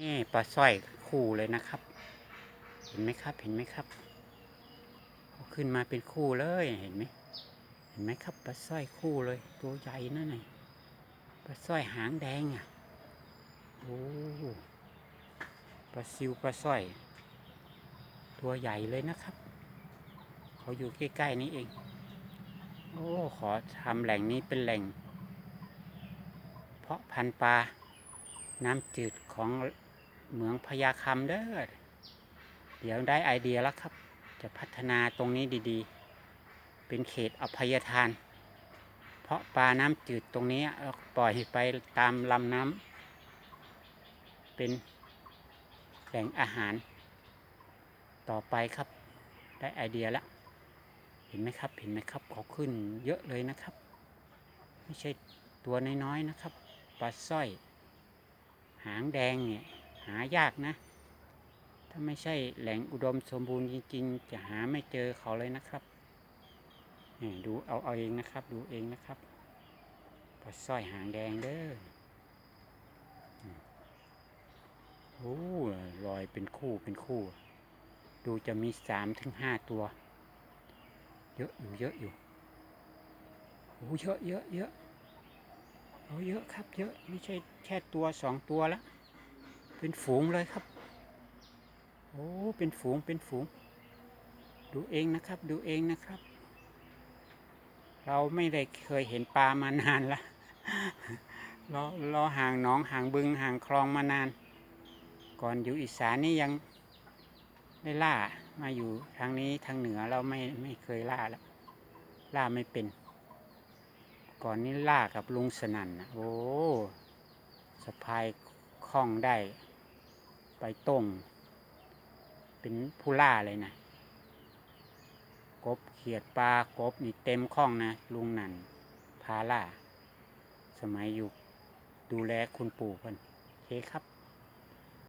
นี่ปลาสร้อยคู่เลยนะครับ เห็นไหมครับเห็นไหมครับเขาขึ้นมาเป็นคู่เลยเห็นไหมเห็นไหมครับปลาสร้อยคู่เลย ตัวใหญ่นั่นไงปลาสร้อยหางแดงอะโอ้ปลาซิวปลาสร้อย ตัวใหญ่เลยนะครับ เขาอยู่ใกล้ๆนี้เอง โอ้ขอทำแหล่งนี้เป็นแหล่ง เพาะพันธุ์ปลาน้ำจืดของ เหมืองพญาคำเด้อ เดี๋ยวได้ไอเดียแล้วครับ จะพัฒนาตรงนี้ดีๆ เป็นเขตอภัยทาน เพราะปลาน้ำจืดตรงนี้ปล่อยไปตามลำน้ำเป็นแหล่งอาหาร ต่อไปครับ ได้ไอเดียแล้ว เห็นไหมครับ เห็นไหมครับเขาขึ้นเยอะเลยนะครับ ไม่ใช่ตัวน้อยๆนะครับ ปลาสร้อย หางแดงเนี่ย หายากนะ ถ้าไม่ใช่แหล่งอุดมสมบูรณ์จริง ๆ จะหาไม่เจอเขาเลยนะครับดูเอาเอาเองนะครับ ดูเองนะครับปลาสร้อยหางแดงเด้อโอ้ลอยเป็นคู่เป็นคู่ ดูจะมีสามถึงห้าตัว เยอะอยู่เยอะอยู่โอ้เยอะเยอะเยอะโอ้เยอะครับ เยอะไม่ใช่แค่ตัวสองตัวละ เป็นฝูงเลยครับ โอ้ เป็นฝูง เป็นฝูง ดูเองนะครับ ดูเองนะครับ เราไม่ได้เคยเห็นปลามานานละเราเราห่างหนองห่างบึงห่างคลองมานาน ก่อนอยู่อีสานนี่ยังได้ล่า มาอยู่ทางนี้ทางเหนือเราไม่ไม่เคยล่าแล้วล่าไม่เป็น ก่อนนี้ล่ากับลุงสนั่นนะโอ้สะพายคล้องได้ ไปต้ม เป็นผู้ล่าเลยนะกบเขียดปลากบนี่เต็มคล้องนะ ลุงนันพาล่า สมัยอยู่ดูแลคุณปู่เพิ่นเคครับ